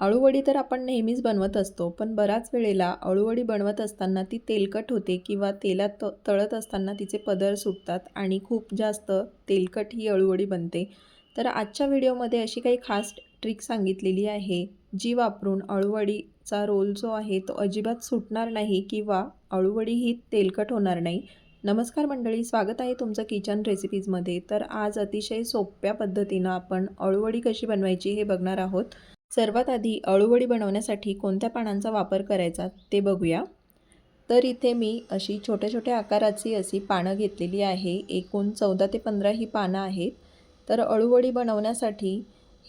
अळूवडी तर आपण नेहमीच बनवत असतो पण बऱ्याच वेळेला अळूवडी बनवत असताना ती तेलकट होते किंवा तेलात त तळत असताना तिचे पदर सुटतात आणि खूप जास्त तेलकट ही अळूवडी बनते. तर आजच्या व्हिडिओमध्ये अशी काही खास ट्रिक सांगितलेली आहे जी वापरून अळूवडीचा रोल जो आहे तो अजिबात सुटणार नाही किंवा अळूवडी ही तेलकट होणार नाही. नमस्कार मंडळी स्वागत आहे तुमचं किचन रेसिपीजमध्ये. तर आज अतिशय सोप्या पद्धतीनं आपण अळूवडी कशी बनवायची हे बघणार आहोत. सर्वात आधी अळूवडी बनवण्यासाठी कोणत्या पानांचा वापर करायचा ते बघूया. तर इथे मी अशी छोट्या छोट्या आकाराची अशी पानं घेतलेली आहे. एकूण चौदा ते पंधरा ही पानं आहेत. तर अळूवडी बनवण्यासाठी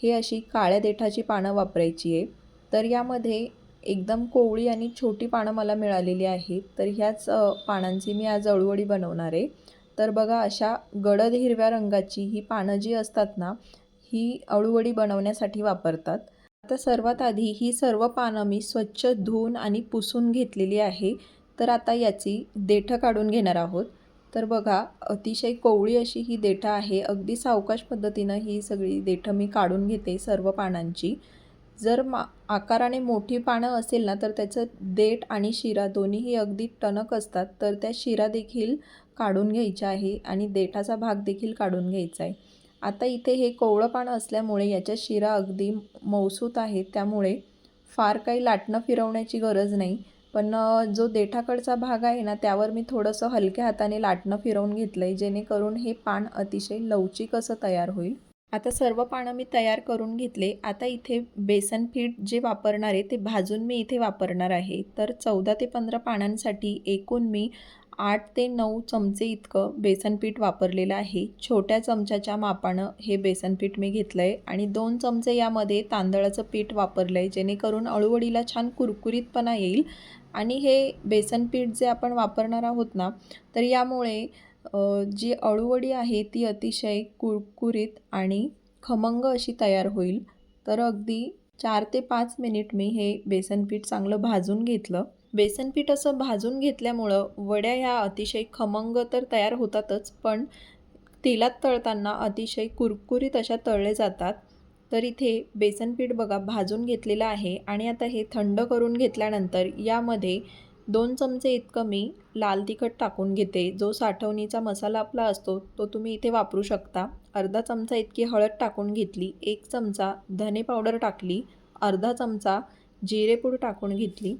हे अशी काळ्या देठाची पानं वापरायची आहे. तर यामध्ये एकदम कोवळी आणि छोटी पानं मला मिळालेली आहेत. तर ह्याच पानांची मी आज अळूवडी बनवणार आहे. तर बघा अशा गडद हिरव्या रंगाची ही पानं जी असतात ना ही अळूवडी बनवण्यासाठी वापरतात. आता सर्वात आधी ही सर्व पानं मी स्वच्छ धुवून आणि पुसून घेतलेली आहे. तर आता याची देठं काढून घेणार आहोत. तर बघा अतिशय कोवळी अशी ही देठं आहे. अगदी सावकाश पद्धतीनं ही सगळी देठं मी काढून घेते सर्व पानांची. जर मा आकाराने मोठी पानं असेल ना तर त्याचं देठ आणि शिरा दोन्हीही अगदी टणक असतात. तर त्या शिरा देखील काढून घ्यायच्या आहे आणि देठाचा भाग देखील काढून घ्यायचा आहे. आता इथे हे कोवळं पानं असल्यामुळे याच्या शिरा अगदी मौसूत आहेत. त्यामुळे फार काही लाटणं फिरवण्याची गरज नाही. पण जो देठाकडचा भाग आहे ना त्यावर मी थोडंसं हलक्या हाताने लाटणं फिरवून घेतलं आहे जेणेकरून हे पान अतिशय लवचिक असं तयार होईल. आता सर्व पानं मी तयार करून घेतले. आता इथे बेसन पीठ जे वापरणार आहे ते भाजून मी इथे वापरणार आहे. तर चौदा ते पंधरा पानांसाठी एकूण मी आठ ते नऊ चमचे इतकं बेसनपीठ वापरलेलं आहे. छोट्या चमच्याच्या मापानं हे बेसनपीठ मी घेतलं आहे आणि दोन चमचे यामध्ये तांदळाचं पीठ वापरलं आहे जेणेकरून अळूवडीला छान कुरकुरीतपणा येईल. आणि हे बेसन पीठ जे आपण वापरणार आहोत ना तर यामुळे जी अळूवडी आहे ती अतिशय कुरकुरीत आणि खमंग अशी तयार होईल. तर अगदी चार ते पाच मिनिट मी हे बेसनपीठ चांगलं भाजून घेतलं. बेसनपीठ असं भाजून घेतल्यामुळं वड्या ह्या अतिशय खमंग तर तयार होतातच पण तेलात तळताना अतिशय कुरकुरीत अशा तळले जातात. तर इथे बेसनपीठ बघा भाजून घेतलेलं आहे आणि आता हे थंड करून घेतल्यानंतर यामध्ये दोन चमचे इतकं मी लाल तिखट टाकून घेते. जो साठवणीचा मसाला आपला असतो तो तुम्ही इथे वापरू शकता. अर्धा चमचा इतकी हळद टाकून घेतली एक चमचा धने पावडर टाकली अर्धा चमचा जिरेपूड टाकून घेतली.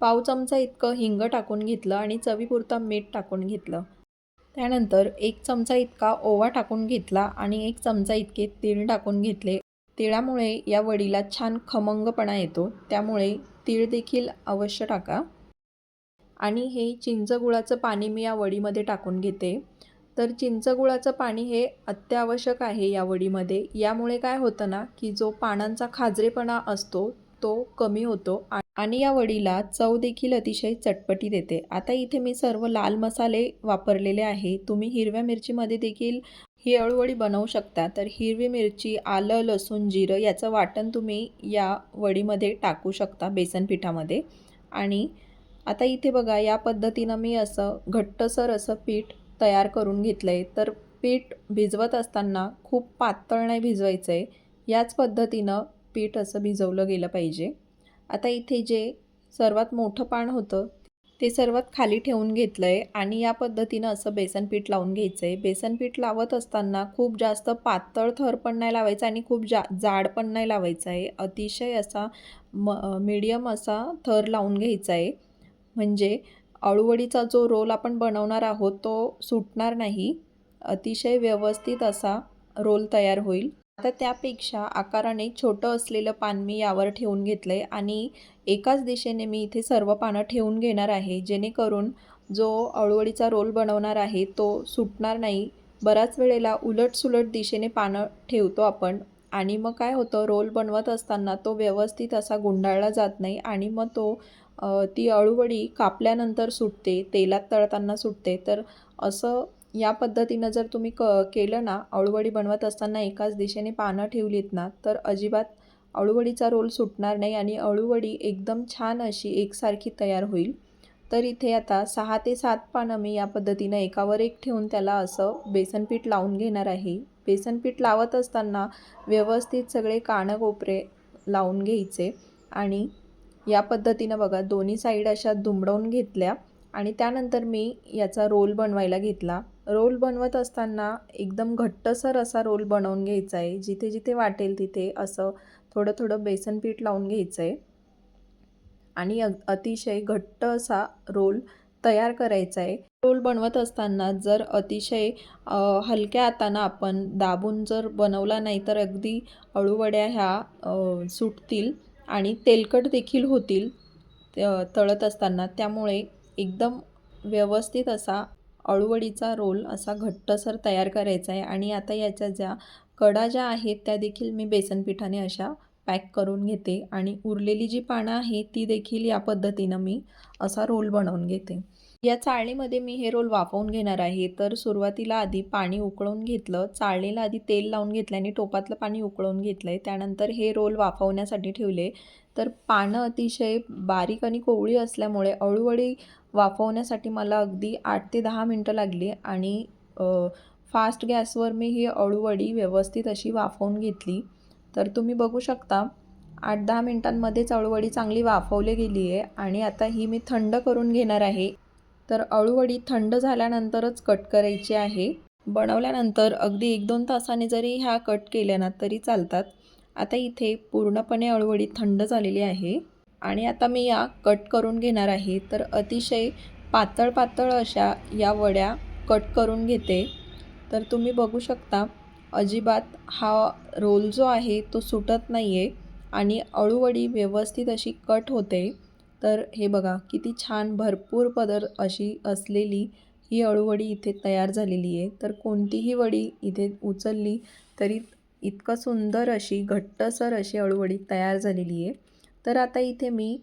पाव चमचा इतकं हिंग टाकून घेतलं आणि चवीपुरतं मीठ टाकून घेतलं. त्यानंतर एक चमचा इतका ओवा टाकून घेतला आणि एक चमचा इतके तीळ टाकून घेतले. तिळामुळे या वडीला छान खमंगपणा येतो त्यामुळे तीळ देखील अवश्य टाका. आणि हे चिंचगुळाचं पाणी मी या वडीमध्ये टाकून घेते. तर चिंचगुळाचं पाणी हे अत्यावश्यक आहे या वडीमध्ये. यामुळे काय होतं ना की जो पानांचा खाजरेपणा असतो तो कमी होतो आणि या वडीला चव देखील अतिशय चटपटी देते. आता इथे मी सर्व लाल मसाले वापरलेले आहे. तुम्ही हिरव्या मिरचीमध्ये देखील ही अळूवडी बनवू शकता. तर हिरवी मिरची आलं लसूण जिरं याचं वाटण तुम्ही या वडीमध्ये टाकू शकता बेसन पिठामध्ये. आणि आता इथे बघा या पद्धतीनं मी असं घट्टसर असं पीठ तयार करून घेतलं आहे तर पीठ भिजवत असताना खूप पातळ नाही भिजवायचं आहे याच पद्धतीनं पीठ असं भिजवलं गेलं पाहिजे. आता इथे जे सर्वात मोठं पान होतं ते सर्वात खाली ठेवून घेतलं आहे आणि या पद्धतीनं असं बेसनपीठ लावून घ्यायचं आहे बेसनपीठ लावत असताना खूप जास्त पातळ थर पण नाही लावायचा आणि खूप जा जाड पण नाही लावायचा आहे अतिशय असा म मीडियम असा थर लावून घ्यायचा आहे म्हणजे अळूवडीचा जो रोल आपण बनवणार आहोत तो सुटणार नाही. अतिशय व्यवस्थित असा रोल तयार होईल. आता त्यापेक्षा आकाराने छोटं असलेलं पान मी यावर ठेवून घेतलं आहे आणि एकाच दिशेने मी इथे सर्व पानं ठेवून घेणार आहे जेणेकरून जो अळूवळीचा रोल बनवणार आहे तो सुटणार नाही. बऱ्याच वेळेला उलटसुलट दिशेने पानं ठेवतो आपण आणि मग काय होतं रोल बनवत असताना तो व्यवस्थित असा गुंडाळला जात नाही आणि मग तो ती अळूवडी कापल्यानंतर सुटते तेलात तळताना सुटते. तर असं या पद्धतीनं जर तुम्ही क केलं ना अळूवडी बनवत असताना एकाच दिशेने पानं ठेवलीत ना तर अजिबात अळूवडीचा रोल सुटणार नाही आणि अळूवडी एकदम छान अशी एकसारखी तयार होईल. तर इथे आता सहा ते सात पानं मी या पद्धतीनं एकावर एक ठेवून त्याला असं बेसनपीठ लावून घेणार आहे. बेसनपीठ लावत असताना व्यवस्थित सगळे कानं कोपरे लावून घ्यायचे आणि या पद्धतीनं बघा दोन्ही साईड अशा दुमडवून घेतल्या आणि त्यानंतर मी याचा रोल बनवायला घेतला. रोल बनवत असताना एकदम घट्टसर असा रोल बनवून घ्यायचा आहे जिथे जिथे वाटेल तिथे असं थोडं थोडं बेसन पीठ लावून घ्यायचं आहे आणि अग अतिशय घट्ट असा रोल तयार करायचा आहे रोल बनवत असताना जर अतिशय हलक्या हातानं आपण दाबून जर बनवला नाही तर अगदी अळूवड्या ह्या सुटतील आणि तेलकट देखील होतील तळत असताना. त्यामुळे एकदम व्यवस्थित असा अळूवडीचा रोल असा घट्टसर तयार करायचा आहे आणि आता याच्या ज्या कडा ज्या आहेत त्या देखील मी बेसन पिठाने अशा पॅक करून घेते आणि उरलेली जी पानं आहे ती देखील या पद्धतीनं मी असा रोल बनवून घेते. या चाळणीमध्ये मी हे रोल वाफवून घेणार आहे. तर सुरुवातीला आधी पाणी उकळून घेतलं. चाळणीला आधी तेल लावून घेतलं आणि टोपातलं पाणी उकळून घेतलं आहे त्यानंतर हे रोल वाफवण्यासाठी ठेवले. तर पानं अतिशय बारीक आणि कोवळी असल्यामुळे अळूवडी वाफवण्यासाठी मला अगदी आठ ते दहा मिनटं लागली आणि फास्ट गॅसवर मी ही अळूवडी व्यवस्थित अशी वाफवून घेतली. तर तुम्ही बघू शकता आठ दहा मिनटांमध्येच अळूवडी चांगली वाफवली गेली आहे आणि आता ही मी थंड करून घेणार आहे. तर अळूवडी थंड झाल्यानंतरच कट करायची आहे. बनवल्यानंतर अगदी एक दोन तासाने जरी ह्या कट केल्या ना तरी चालतात. आता इथे पूर्णपणे अळूवडी थंड झालेली आहे. आणि आता मी या कट करून घेणार आहे. तर अतिशय पातळ पातळ अशा या वड्या कट करून घेते. तर तुम्ही बघू शकता अजिबात हा रोल जो आहे तो सुटत नाही आहे आणि अळूवडी व्यवस्थित अशी कट होते. तर हे बघा किती छान भरपूर पदर अशी असलेली ही अळूवडी इथे तयार झालेली आहे. तर कोणतीही वडी इथे उचलली तरी इतकं सुंदर अशी घट्टसर अशी अळूवडी तयार झालेली आहे. तर आता इथे मी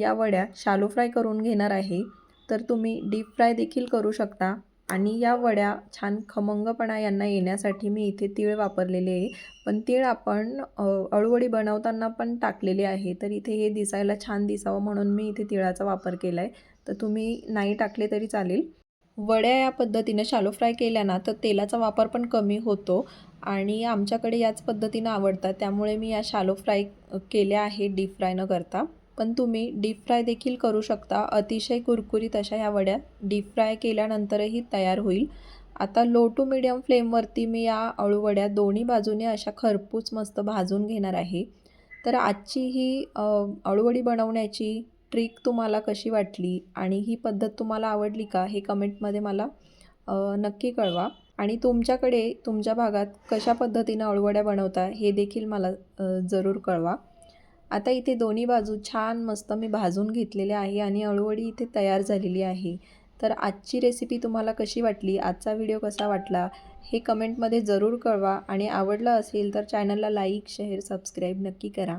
या वड्या शालो फ्राय करून घेणार आहे. तर तुम्ही डीप फ्राय देखील करू शकता. आणि या वड्या छान खमंगपणा यांना येण्यासाठी मी इथे तीळ वापरलेले आहे. पण तीळ आपण अळूवडी बनवताना पण टाकलेले आहे. तर इथे हे दिसायला छान दिसावं म्हणून मी इथे तिळाचा वापर केला आहे तर तुम्ही नाही टाकले तरी चालेल. वड्या या पद्धतीनं शालो फ्राय केल्या ना तर तेलाचा वापर पण कमी होतो आणि आमच्याकडे याच पद्धतीनं आवडतात. त्यामुळे मी या शालो फ्राय केल्या आहे डीप फ्राय न करता. पण तुम्ही डीप फ्राय देखील करू शकता. अतिशय कुरकुरीत अशा ह्या वड्या. डीप फ्राय केल्यानंतरही तयार होईल. आता लो टू मिडियम फ्लेमवरती मी या अळूवड्या दोन्ही बाजूने अशा खरपूस मस्त भाजून घेणार आहे. तर आजची ही अळूवडी बनवण्याची ट्रिक तुम्हाला कशी वाटली आणि ही पद्धत तुम्हाला आवडली का हे कमेंटमध्ये मला नक्की कळवा. आणि तुमच्याकडे तुमच्या भागात कशा पद्धतीनं अळूवड्या बनवता हे देखील मला जरूर कळवा. आता इथे दोन्ही बाजू छान मस्त मी भाजून घेतलेले आहे आणि अळूवडी इथे तयार झालेली आहे. तर आजची रेसिपी तुम्हाला कशी वाटली? आजचा व्हिडिओ कसा वाटला? हे कमेंटमध्ये जरूर कळवा आणि आवडलं असेल तर चॅनलला लाईक शेअर सबस्क्राईब नक्की करा.